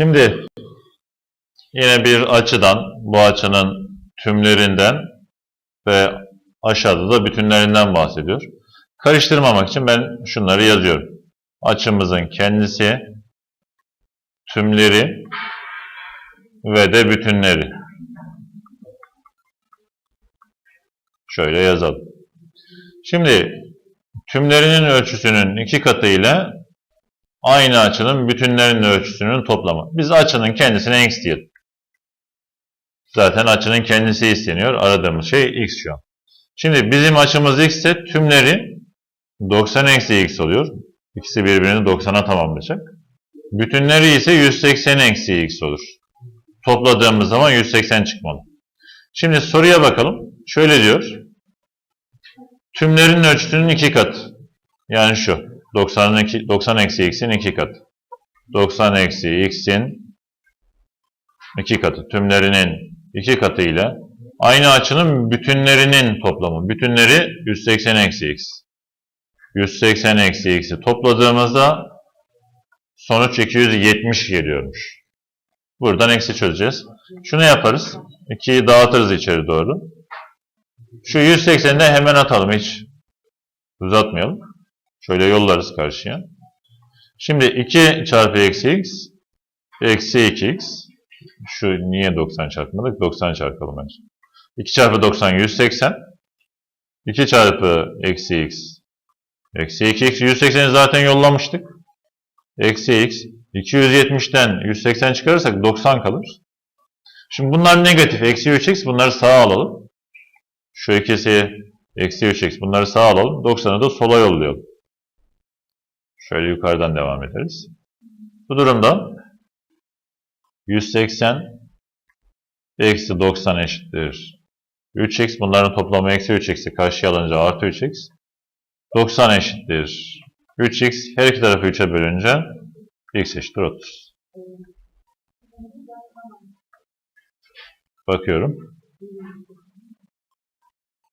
Şimdi yine bir açıdan, bu açının tümlerinden ve aşağıda da bütünlerinden bahsediyor. Karıştırmamak için ben şunları yazıyorum. Açımızın kendisi, tümleri ve de bütünleri. Şöyle yazalım. Şimdi tümlerinin ölçüsünün iki katı ile aynı açının bütünlerinin ölçüsünün toplamı. Biz açının kendisine x diyelim. Zaten açının kendisi isteniyor. Aradığımız şey x şu an. Şimdi bizim açımız x ise tümleri 90 eksi x oluyor. İkisi birbirini 90'a tamamlayacak. Bütünleri ise 180 eksi x olur. Topladığımız zaman 180 çıkmalı. Şimdi soruya bakalım. Şöyle diyor. Tümlerin ölçüsünün iki katı. Yani şu. 90, 90 eksi x'in iki katı. 90 eksi x'in iki katı. Tümlerinin iki katı ile aynı açının bütünlerinin toplamı. Bütünleri 180 eksi x. 180 eksi x'i topladığımızda sonuç 270 geliyormuş. Buradan eksi çözeceğiz. Şunu yaparız. 2'yi dağıtırız içeri doğru. Şu 180'i de hemen atalım hiç uzatmayalım. Şöyle yollarız karşıya. Şimdi 2 çarpı eksi x eksi 2x şu niye 90 çarpmadık? 90 çarpalım önce. 2 çarpı 90 180 2 çarpı eksi x eksi 2x 180'i zaten yollamıştık. Eksi x 270'ten 180 çıkarırsak 90 kalır. Şimdi bunlar negatif. Eksi 3x bunları sağa alalım. Şu ikisi eksi 3x bunları sağa alalım. 90'ı da sola yollayalım. Şöyle yukarıdan devam ederiz. Bu durumda 180 eksi 90 eşittir. 3x bunların toplamı eksi 3x'i karşıya alınca artı 3x. 90 eşittir. 3x her iki tarafı 3'e bölünce x eşittir 30. Bakıyorum.